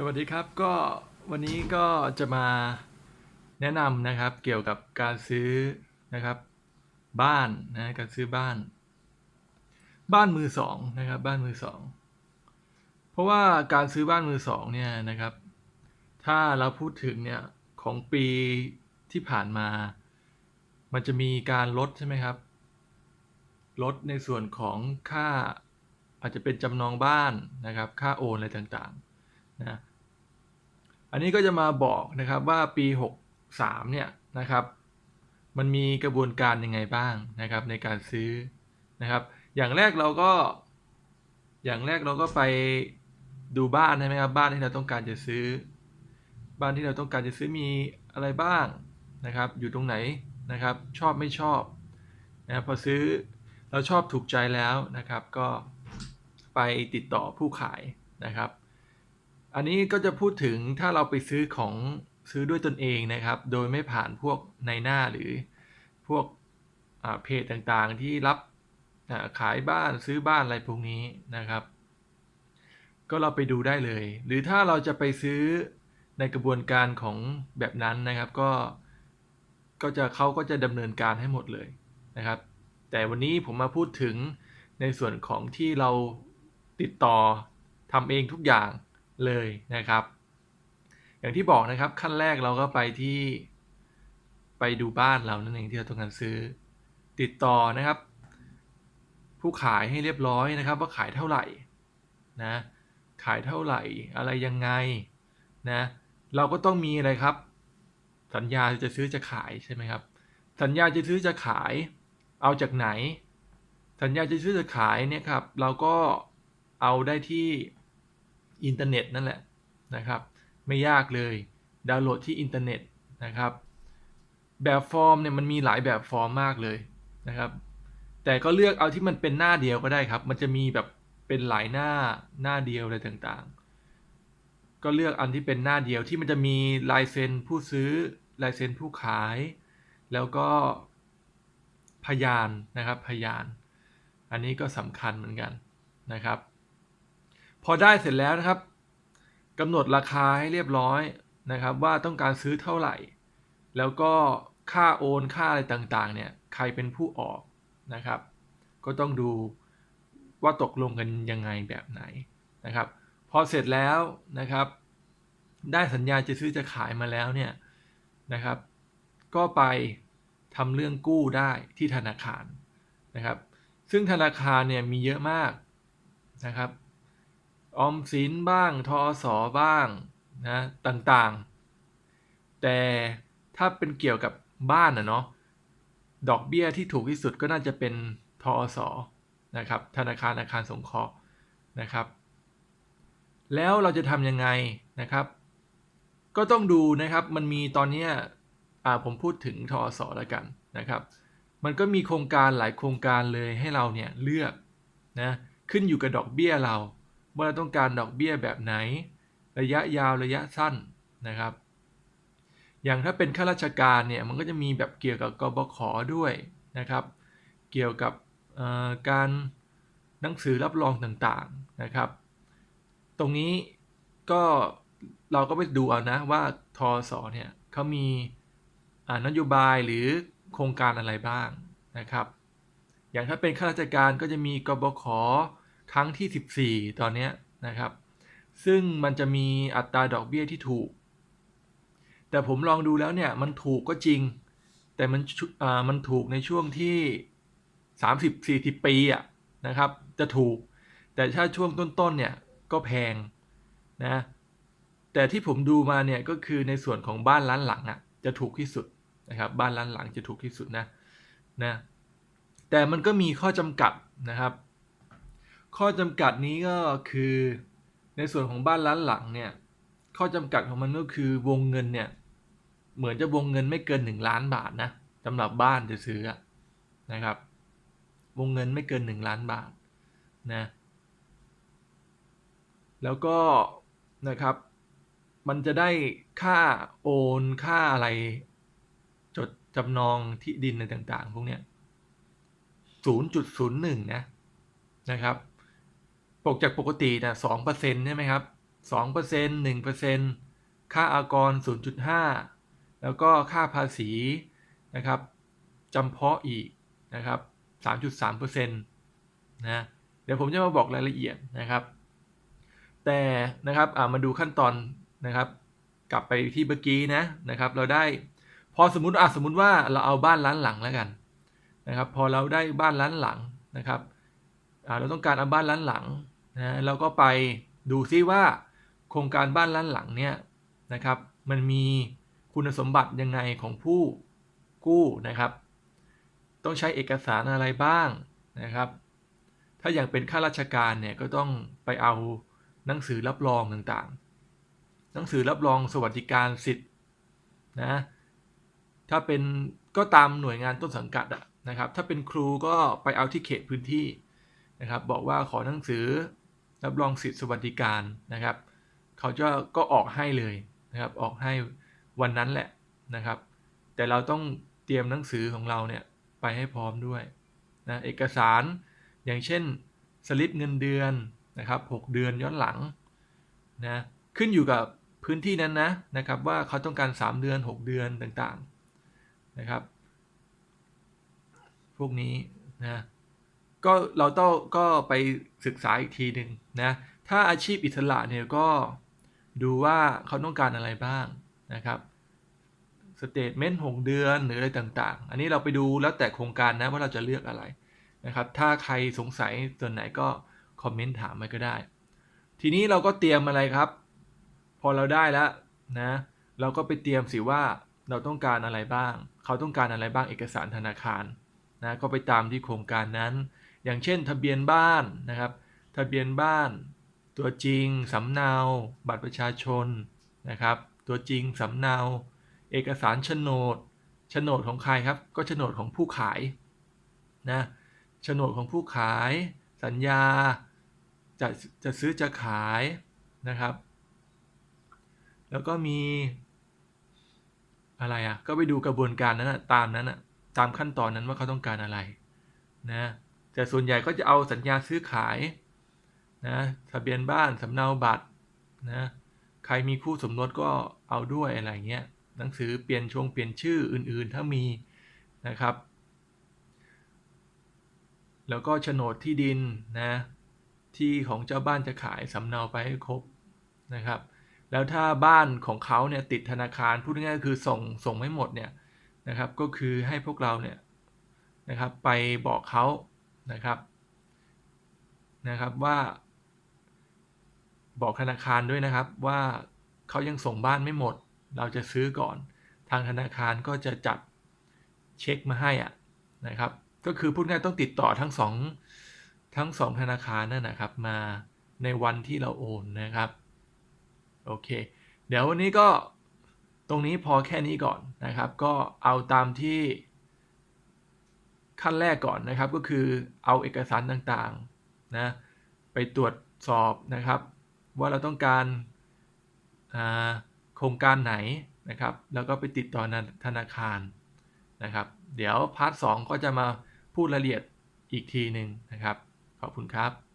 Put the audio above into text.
สวัสดีครับก็วันนี้ก็จะมาแนะนำนะครับเกี่ยวกับการซื้อนะครับบ้านนะการซื้อบ้าน บ้านมือสองนะครับบ้านมือสองเพราะว่าการซื้อบ้านมือสองเนี่ยนะครับ ถ้าเราพูดถึงเนี่ยของปีที่ผ่านมา มันจะมีการลดใช่ไหมครับ ลดในส่วนของค่าอาจจะเป็นจำนองบ้านนะครับ ค่าโอนอะไรต่างๆนะ อันนี้ก็จะมาบอกนะครับว่าปี 63 เนี่ยนะครับ มันมีกระบวนการยังไงบ้างนะครับในการซื้อนะครับ อย่างแรกเราก็ อย่างแรกเราก็ไปดูบ้านใช่ไหมครับบ้านที่เราต้องการจะซื้อ บ้านที่เราต้องการจะซื้อมีอะไรบ้างนะครับ อยู่ตรงไหนนะครับ ชอบไม่ชอบนะบพอซื้อเราชอบถูกใจแล้วนะครับ ก็ไปติดต่อผู้ขายนะครับ อันนี้ก็จะพูดถึงถ้าเราไปซื้อของซื้อด้วยตนเองนะครับ โดยไม่ผ่านพวกในหน้าหรือพวกเพจต่างๆที่รับขายบ้านซื้อบ้านอะไรพวกนี้นะครับ ก็เราไปดูได้เลย หรือถ้าเราจะไปซื้อในกระบวนการของแบบนั้นนะครับก็ก็จะเขาก็จะดำเนินการให้หมดเลยนะครับ แต่วันนี้ผมมาพูดถึงในส่วนของที่เราติดต่อทำเองทุกอย่าง เลยนะครับ อย่างที่บอกนะครับขั้นแรกเราก็ไปที่ไปดูบ้านเรานั่นเองที่เราต้องการซื้อ ติดต่อนะครับ ผู้ขายให้เรียบร้อยนะครับ ว่าขายเท่าไหร่นะขายเท่าไหร่อะไรยังไงนะเราก็ต้องมีอะไรครับ สัญญาจะซื้อจะขายใช่ไหมครับ สัญญาจะซื้อจะขาย เอาจากไหน สัญญาจะซื้อจะขายเนี่ยครับ เราก็เอาได้ที่ อินเทอร์เน็ตนั่นแหละนะครับ ไม่ยากเลยดาวน์โหลดที่อินเทอร์เน็ตนะครับ แบบฟอร์มเนี่ยมันมีหลายแบบฟอร์มมากเลยนะครับ แต่ก็เลือกเอาที่มันเป็นหน้าเดียวก็ได้ครับ มันจะมีแบบเป็นหลายหน้าหน้าเดียวอะไรต่างๆ ก็เลือกอันที่เป็นหน้าเดียวที่มันจะมีลายเซ็นผู้ซื้อลายเซ็นผู้ขาย แล้วก็พยานนะครับพยาน อันนี้ก็สำคัญเหมือนกันนะครับ อได้เสร็จแล้วนะครับกำหนดราคาให้เรียบร้อยนะครับ ว่าต้องการซื้อเท่าไหร่ แล้วก็ค่าโอนค่าอะไรต่างๆเนี่ยใครเป็นผู้ออกนะครับ ก็ต้องดูว่าตกลงกันยังไงแบบไหนนะครับ พอเสร็จแล้วนะครับ ได้สัญญาจะซื้อจะขายมาแล้วเนี่ยนะครับ ก็ไปทำเรื่องกู้ได้ที่ธนาคารนะครับ ซึ่งธนาคารเนี่ยมีเยอะมากนะครับ ออมสินบ้างทอสอบ้างนะต่างๆ แต่ถ้าเป็นเกี่ยวกับบ้านนะเนาะดอกเบี้ยที่ถูกที่สุดก็น่าจะเป็นทอสอนะครับธนาคารอาคารสงเคราะห์นะครับ แล้วเราจะทำยังไงนะครับ ก็ต้องดูนะครับมันมีตอนนี้อ่าผมพูดถึงทอสอแล้วกันนะครับ มันก็มีโครงการหลายโครงการเลยให้เราเนี่ยเลือกนะขึ้นอยู่กับดอกเบี้ยเรา ว่าเราต้องการดอกเบี้ยแบบไหน ระยะยาวระยะสั้นนะครับ อย่างถ้าเป็นข้าราชการเนี่ยมันก็จะมีแบบเกี่ยวกับกบขด้วยนะครับ เกี่ยวกับการหนังสือรับรองต่างๆนะครับ ตรงนี้ก็เราก็ไปดูเอานะว่าทอสอเนี่ยเขามีนโยบายหรือโครงการอะไรบ้างนะครับ อย่างถ้าเป็นข้าราชการก็จะมีกบข ครั้งที่ 14 ตอนนี้นะครับ ซึ่งมันจะมีอัตราดอกเบี้ยที่ถูก แต่ผมลองดูแล้วเนี่ยมันถูกก็จริง แต่มันอ่ามันถูกในช่วงที่ 30-40 ปีอะนะครับ จะถูก แต่ถ้าช่วงต้นๆเนี่ยก็แพงนะแต่ที่ผมดูมาเนี่ยก็คือในส่วนของบ้านล้านหลังอะจะถูกที่สุดนะครับบ้านล้านหลังจะถูกที่สุดนะนะแต่มันก็มีข้อจำกัดนะครับ ข้อจำกัดนี้ก็คือในส่วนของบ้านล้านหลังเนี่ยข้อจำกัดของมันก็คือวงเงินเนี่ยเหมือนจะวงเงินไม่เกิน 1 ล้านบาทนะสำหรับบ้านจะซื้อนะครับ วงเงินไม่เกิน 1 ล้านบาทนะแล้วก็นะครับ มันจะได้ค่าโอนค่าอะไร จดจำนองที่ดินในต่างๆ พวกเนี้ย0.01 นะนะครับ ปกจากปกตินะ2%ใช่ไหมครับ2% 1%ค่าอากร0.5แล้วก็ค่าภาษีนะครับจำเพาะอีกนะครับ3.3%นะเดี๋ยวผมจะมาบอกรายละเอียดนะครับ แต่นะครับมาดูขั้นตอนนะครับ กลับไปที่เมื่อกี้นะนะครับ เราได้พอสมมติอะสมมติว่าเราเอาบ้านล้านหลังแล้วกันนะครับ พอเราได้บ้านล้านหลังนะครับเราต้องการเอาบ้านล้านหลัง นะเราก็ไปดูซิว่าโครงการบ้านล้านหลังเนี่ยนะครับ มันมีคุณสมบัติยังไงของผู้กู้นะครับ ต้องใช้เอกสารอะไรบ้างนะครับ ถ้าอย่างเป็นข้าราชการเนี่ยก็ต้องไปเอาหนังสือรับรองต่างๆ หนังสือรับรองสวัสดิการสิทธิ์นะถ้าเป็นก็ตามหน่วยงานต้นสังกัดอะนะครับ ถ้าเป็นครูก็ไปเอาที่เขตพื้นที่นะครับ บอกว่าขอหนังสือ รับรองสิทธิสวัสดิการนะครับ เขาจะก็ออกให้เลยนะครับ ออกให้วันนั้นแหละนะครับ แต่เราต้องเตรียมหนังสือของเราเนี่ยไปให้พร้อมด้วยนะเอกสารอย่างเช่นสลิปเงินเดือนนะครับ6เดือนย้อนหลังนะขึ้นอยู่กับพื้นที่นั้นนะนะครับว่าเขาต้องการ 3 เดือน 6 เดือนต่างๆนะครับ พวกนี้นะ ก็เราต้องก็ไปศึกษาอีกทีหนึ่งนะ ถ้าอาชีพอิสระเนี่ยก็ดูว่าเขาต้องการอะไรบ้างนะครับสเตทเมนต์6เดือนหรืออะไรต่างๆ อันนี้เราไปดูแล้วแต่โครงการนะว่าเราจะเลือกอะไรนะครับ ถ้าใครสงสัยส่วนไหนก็คอมเมนต์ถามมาก็ได้ ทีนี้เราก็เตรียมอะไรครับ พอเราได้แล้วนะ เราก็ไปเตรียมสิว่าเราต้องการอะไรบ้าง เขาต้องการอะไรบ้างเอกสารธนาคารนะ ก็ไปตามที่โครงการนั้น อย่างเช่น ทะเบียนบ้านนะครับ ทะเบียนบ้าน ตัวจริง สำเนา บัตรประชาชนนะครับ ตัวจริง สำเนา เอกสารโฉนดโฉนดของใครครับ ก็โฉนดของผู้ขายนะโฉนดของผู้ขาย สัญญา จะจะซื้อจะขายนะครับ แล้วก็มี อะไรอะ ก็ไปดูกระบวนการนั้นนะตามนั้นอะตามขั้นตอนนั้นว่าเขาต้องการอะไรนะ แต่ส่วนใหญ่ก็จะเอาสัญญาซื้อขายนะทะเบียนบ้านสำเนาบัตรนะใครมีคู่สมรสก็เอาด้วยอะไรเงี้ยหนังสือเปลี่ยนชงเปลี่ยนชื่ออื่นๆ ถ้ามีนะครับ แล้วก็โฉนดที่ดินนะที่ของเจ้าบ้านจะขายสำเนาไปให้ครบนะครับ แล้วถ้าบ้านของเขาเนี่ยติดธนาคารพูดง่ายๆคือส่งส่งไม่หมดเนี่ยนะครับก็คือให้พวกเราเนี่ยนะครับไปบอกเขา นะครับนะครับว่า บอกธนาคารด้วยนะครับว่าเขายังส่งบ้านไม่หมด เราจะซื้อก่อน ทางธนาคารก็จะจัดเช็คมาให้อะนะครับ ก็คือพูดง่ายต้องติดต่อทั้งสองทั้งสองธนาคารนั่นนะครับ มาในวันที่เราโอนนะครับโอเค เดี๋ยววันนี้ก็ตรงนี้พอแค่นี้ก่อนนะครับ ก็เอาตามที่ ขั้นแรกก่อนนะครับก็คือเอาเอกสารต่างๆนะไปตรวจสอบนะครับ ว่าเราต้องการโครงการไหนนะครับ แล้วก็ไปติดต่อธนาคารนะครับ เดี๋ยวพาร์ทสก็จะมาพูดรายละเอียดอีกทีหนึ่งนะครับ ขอบคุณครับ